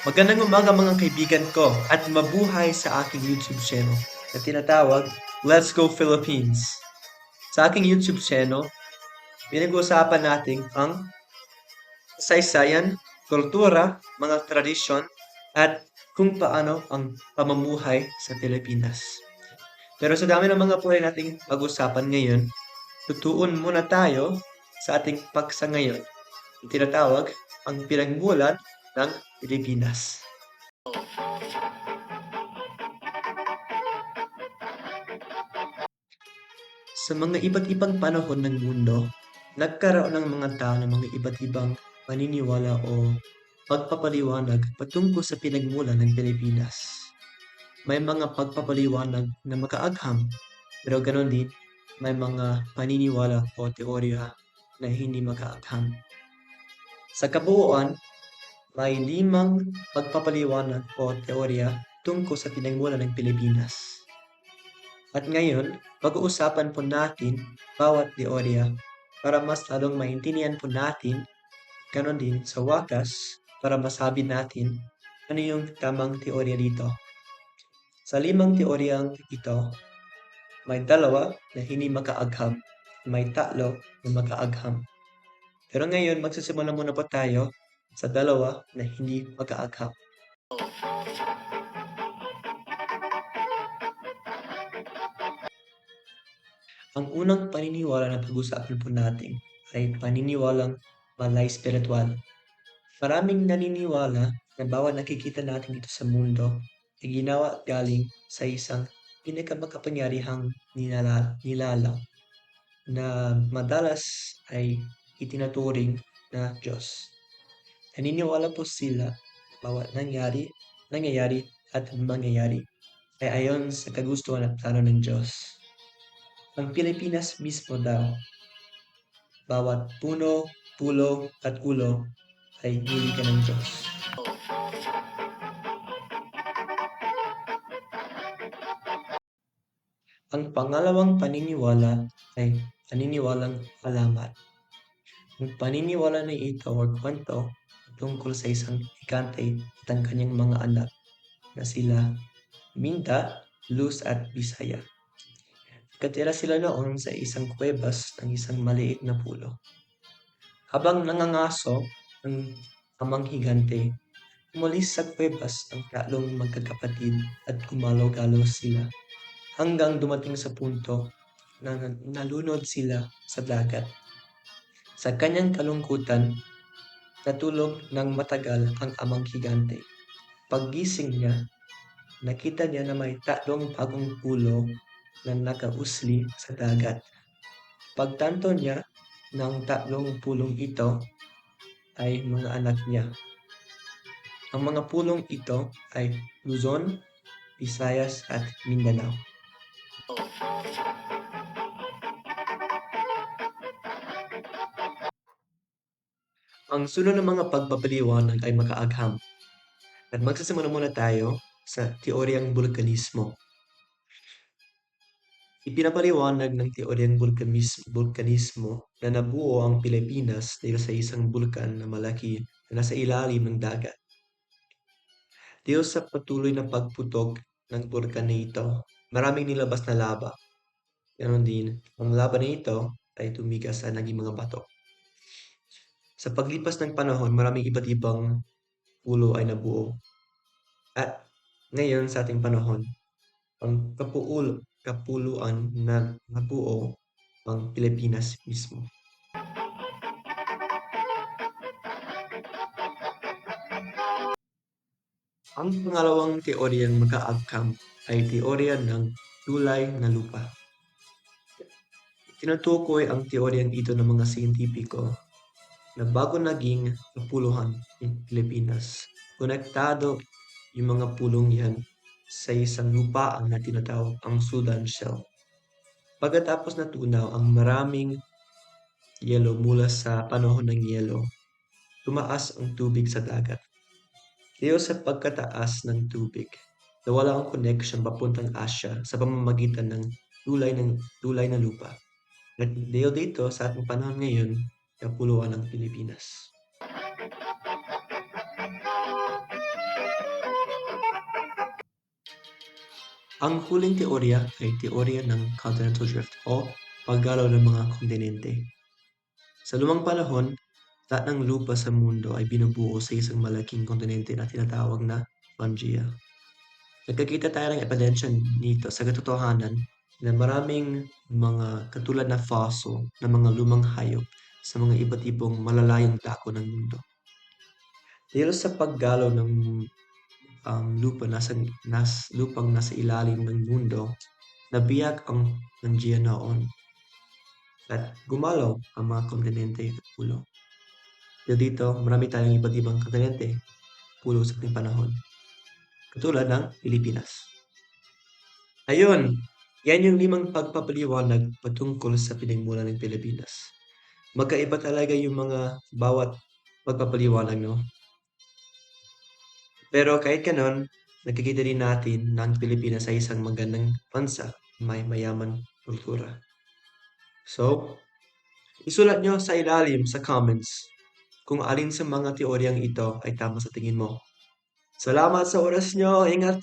Magandang umaga mga kaibigan ko at mabuhay sa aking YouTube channel na tinatawag Let's Go Philippines. Sa aking YouTube channel, pinag-uusapan natin ang kasaysayan, kultura, mga tradisyon, at kung paano ang pamumuhay sa Pilipinas. Pero sa dami ng mga pwede nating pag-usapan ngayon, tutuon muna tayo sa ating paksa ngayon. Tinatawag ang pinagmulan ng Pilipinas. Sa mga iba't ibang panahon ng mundo, nagkaroon ng mga tao ng mga iba't ibang paniniwala o pagpapaliwanag patungkol sa pinagmulan ng Pilipinas. May mga pagpapaliwanag na makaagham, pero ganoon din, may mga paniniwala o teorya na hindi makaagham. Sa kabuuan, may limang pagpapaliwanag o teorya tungkol sa pinagmulan ng Pilipinas. At ngayon, pag-uusapan po natin bawat teorya para mas lalong maintindihan po natin, ganon din sa wakas, para masabi natin ano yung tamang teorya dito. Sa limang teoryang ito, may dalawa na hindi makaagham, may tatlo na makaagham. Pero ngayon, magsisimula muna po tayo sa dalawa na hindi magkaagham. Ang unang paniniwala na pag-usapan po natin ay paniniwalang malay spiritual. Maraming naniniwala na bawat nakikita natin dito sa mundo ay ginawa at galing sa isang pinakamakapangyarihang nilala, nilalang na madalas ay itinaturing na Diyos. Naniniwala po sila bawat nangyari, nangyayari at mangyayari ay ayon sa kagustuhan at plano ng Diyos. Ang Pilipinas mismo daw, bawat puno, pulo at ulo ay nilikan ng Diyos. Ang pangalawang paniniwala ay paniniwalang alamat. Ang paniniwala na ito o kwento tungkol sa isang higante at ang kanyang mga anak na sila Minda, Luz at Bisaya. Katira sila noon sa isang kuwebas ng isang maliit na pulo. Habang nangangaso ang amang higante, umalis sa kuwebas ang tatlong magkakapatid at gumalaw-galaw sila hanggang dumating sa punto na nalunod sila sa dagat. Sa kanyang kalungkutan, natulog ng matagal ang amang higante. Paggising niya, nakita niya na may tatlong bagong pulo na nakausli sa dagat. Pagtanto niya ng tatlong pulong ito ay mga anak niya. Ang mga pulong ito ay Luzon, Visayas at Mindanao. Ang sunod ng mga pagpapaliwanag ay makaagham. At magsisimula muna tayo sa teoryang vulkanismo. Ipinapaliwanag ng teoryang vulkanis- vulkanismo na nabuo ang Pilipinas dahil sa isang bulkan na malaki na nasa ilalim ng dagat. Dahil sa patuloy na pagputok ng bulkan na ito, maraming nilabas na lava. Ganon din, ang lava na ito ay tumigas sa naging mga bato. Sa paglipas ng panahon, maraming iba't ibang pulo ay nabuo. At ngayon sa ating panahon, ang kapuul, kapuluan na nabuo ang Pilipinas mismo. Ang pangalawang teoryang magkaagkam ay teorya ng tulay na lupa. Tinutukoy ang teoryang ito ng mga siyentipiko na bago naging kapuluhan ng Pilipinas, konektado yung mga pulong yan sa isang lupaan na tinatawag ang Sudan Shell. Pagkatapos natunaw ang maraming yelo mula sa panahon ng yelo, tumaas ang tubig sa dagat. Dahil sa pagkataas ng tubig, nawala ang connection papuntang Asia sa pamamagitan ng tulay ng tulay na lupa. At dito sa ating panahon ngayon, Kapuluan ng Pilipinas. Ang huling teorya ay teorya ng continental drift o paggalaw ng mga kontinente. Sa lumang panahon, lahat ng lupa sa mundo ay binubuo sa isang malaking kontinente na tinatawag na Pangea. Nagkakita tayo ng ebidensya nito sa katotohanan na maraming mga katulad na fossil ng mga lumang hayop sa mga iba't ibang malalayong dako ng mundo. Dahil sa paggalaw ng um, lupa nasa, nas, lupang nasa ilalim ng mundo, nabiyak ang Pangea noon at gumalaw ang mga kontinente at pulo. Dahil dito, marami tayong iba't ibang kontinente, pulo sa ating panahon. Katulad ng Pilipinas. Ayun, yan yung limang pagpapaliwanag patungkol sa pinagmulan ng Pilipinas. Magkaiba talaga yung mga bawat pagpapaliwanag, no? Pero kahit ganon, nakikita din natin na ang Pilipinas ay isang magandang bansa, may mayaman kultura. So, isulat nyo sa ilalim sa comments kung alin sa mga teoryang ito ay tama sa tingin mo. Salamat sa oras nyo. Ingat!